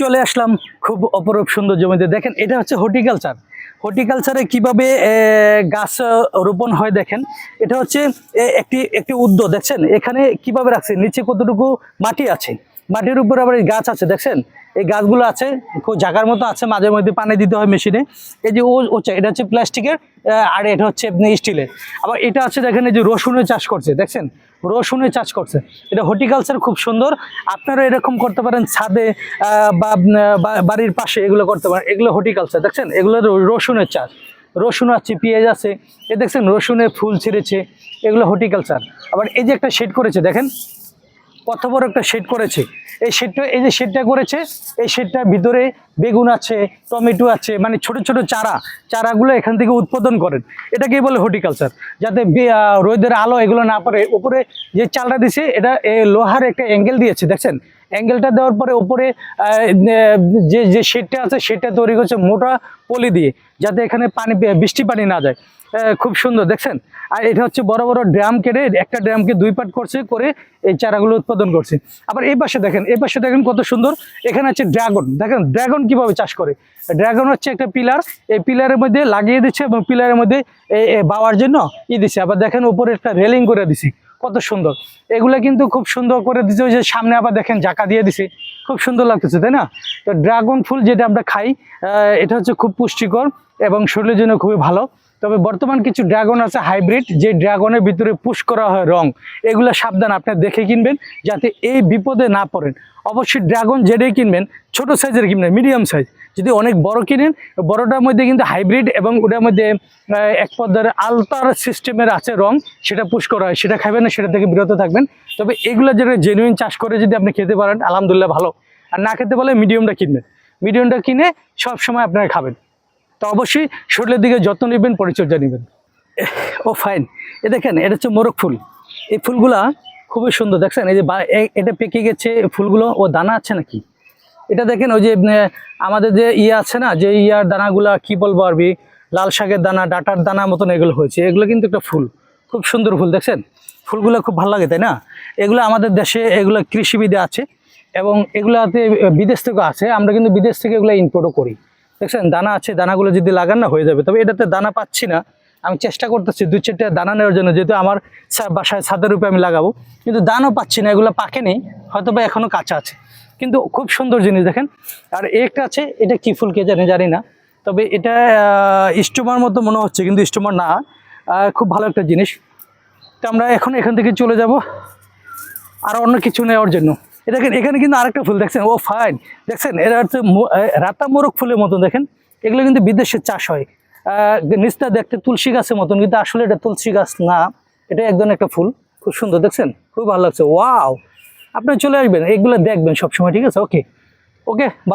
চলে আসলাম খুব অপরূপ সুন্দর জমিতে। দেখেন, এটা হচ্ছে হর্টিকালচার। হর্টিকালচারে কীভাবে গাছ রোপণ হয় দেখেন, এটা হচ্ছে একটি একটি উদ্যোগ, দেখছেন? এখানে কীভাবে রাখছে নিচে কতটুকু মাটি আছে? মাটির উপর আবার এই গাছ আছে, দেখছেন? এই গাছগুলো আছে, খুব জাগার মতো আছে, মাঝে মধ্যে পানি দিতে হয় মেশিনে। এই যে ও হচ্ছে এটা হচ্ছে প্লাস্টিকের আর এটা হচ্ছে স্টিলের। আবার এটা হচ্ছে দেখেন, এই যে রসুনের চাষ করছে, দেখছেন? রসুনের চাষ করছে। এটা হর্টিকালচার খুব সুন্দর। আপনারা এরকম করতে পারেন, ছাদে বা বাড়ির পাশে এগুলো করতে পারেন। এগুলো হর্টিকালচার, দেখছেন? এগুলো রসুনের চাষ। রসুন আছে, পেঁয়াজ আছে। এ দেখছেন, রসুনের ফুল ছেড়েছে। এগুলো হর্টিকালচার। আবার এই যে একটা শেড করেছে, দেখেন? কত বড় একটা শেড করেছে? এই শেডটা এই যে শেডটা করেছে, এই শেডটার ভিতরে বেগুন আছে, টমেটো আছে মানে ছোট ছোট চারা, চারাগুলো এখান থেকে উৎপাদন করেন। এটাকেই বলে হর্টিকালচার যাতে রোদের আলো এগুলো না পারে উপরে যে চালটা দিছে, এটা লোহার একটা অ্যাঙ্গেল দিয়েছে, দেখছেন? অ্যাঙ্গেলটা দেওয়ার পরে আহ, যে যে শেডটা আছে সেটা তৈরি করছে মোটা পলি দিয়ে যাতে এখানে পানি বৃষ্টি পানি না যায়। খুব সুন্দর দেখছেন? আর এটা হচ্ছে বড় বড় ড্রাম কেটে একটা ড্রামকে দুই পাট করছে করে এই চারাগুলো উৎপাদন করছে। আবার এই পাশে দেখেন এই পাশে দেখেন কত সুন্দর এখানে হচ্ছে ড্রাগন দেখেন ড্রাগন কীভাবে চাষ করে? ড্রাগন হচ্ছে একটা পিলার এই পিলারের মধ্যে লাগিয়ে দিচ্ছে এবং পিলারের মধ্যে বাওয়ার জন্য ই দিচ্ছে। আবার দেখেন উপরে একটা রেলিং করে দিছি। কত সুন্দর। এগুলা কিন্তু খুব সুন্দর করে দিচ্ছে ওই যে সামনে আবার দেখেন জাকা দিয়ে দিছে। খুব সুন্দর লাগতেছে, তাই না? তো ড্রাগন ফুল যেটা আমরা খাই এটা হচ্ছে খুব পুষ্টিকর এবং শরীরের জন্য খুবই ভালো। তবে বর্তমান কিছু ড্রাগন আছে, হাইব্রিড, যে ড্রাগনের ভিতরে পুশ করা হয় রং, এগুলো সাবধান, আপনি দেখে কিনবেন, যাতে এই বিপদে না পড়েন। অবশ্যই ড্রাগন যেটাই কিনবেন, ছোট সাইজের কিনবেন মিডিয়াম সাইজ যদি অনেক বড় কিনেন, বড়টার মধ্যে কিন্তু হাইব্রিড এবং ওটার মধ্যে এক পদের আলতার সিস্টেমের আছে রং, সেটা পুশ করা হয়, সেটা খাবেন না, সেটা থেকে বিরত থাকবেন। তবে এগুলো যেটা জেনুইন চাষ করে যদি আপনি খেতে পারেন, আলহামদুলিল্লাহ ভালো। আর না খেতে পারলে মিডিয়ামটা কিনবেন। মিডিয়ামটা কিনে সব সময় আপনারা খাবেন। তো অবশ্যই শরীরের দিকে যত্ন নেবেন, পরিচর্যা নেবেন। ও ফাইন এ দেখেন, এটা হচ্ছে মোরগ ফুল। এই ফুলগুলা খুবই সুন্দর, দেখছেন? এই যে এটা পেকে গেছে ফুলগুলো, ও দানা আছে নাকি? এটা দেখেন, ওই যে আমাদের যে ইয়ে আছে না, যে ইয়ার দানাগুলা, কি বলব আরবি লাল শাকের দানা, ডাটার দানা মতন এগুলো হয়েছে। এগুলো কিন্তু একটা ফুল। খুব সুন্দর ফুল, দেখছেন? ফুলগুলো খুব ভালো লাগে, তাই না? এগুলো আমাদের দেশে, এগুলো কৃষিবিদে আছে এবং এগুলাতে বিদেশ থেকে আছে। আমরা কিন্তু বিদেশ থেকে এগুলো ইম্পোর্টও করি। দেখছেন, দানা আছে, দানাগুলো যদি লাগান না, হয়ে যাবে। তবে এটাতে দানা পাচ্ছি না। আমি চেষ্টা করতেছি দুই চারটা দানা নেওয়ার জন্য, যেহেতু আমার বাসায় ছাদের রূপে আমি লাগাবো। কিন্তু দানও পাচ্ছি না, এগুলো পাকেনি হয়তো বা এখনও কাঁচা আছে। কিন্তু খুব সুন্দর জিনিস, দেখেন। আর একটা আছে, এটা কি ফুল কে জানে, জানি না। তবে এটা স্টোমার মতো মনে হচ্ছে, কিন্তু স্টোমার না। খুব ভালো একটা জিনিস। তো আমরা এখন এখান থেকে চলে যাব, আর অন্য কিছু নেওয়ার জন্য। দেখেন, এখানে কিন্তু আরেকটা ফুল দেখছেন, ও ফাইন দেখছেন, এরা হচ্ছে রাতা মোরগ ফুলের মতন, দেখেন। এগুলো কিন্তু বিদেশে চাষ হয়। নিচটা দেখতে তুলসী গাছের মতন, কিন্তু আসলে এটা তুলসী গাছ না। এটা একদম একটা ফুল। খুব সুন্দর, দেখছেন? খুব ভালো লাগছে। ওয়াও! আপনি চলে আসবেন, এগুলো দেখবেন সবসময়, ঠিক আছে? ওকে। ওকে, ভালো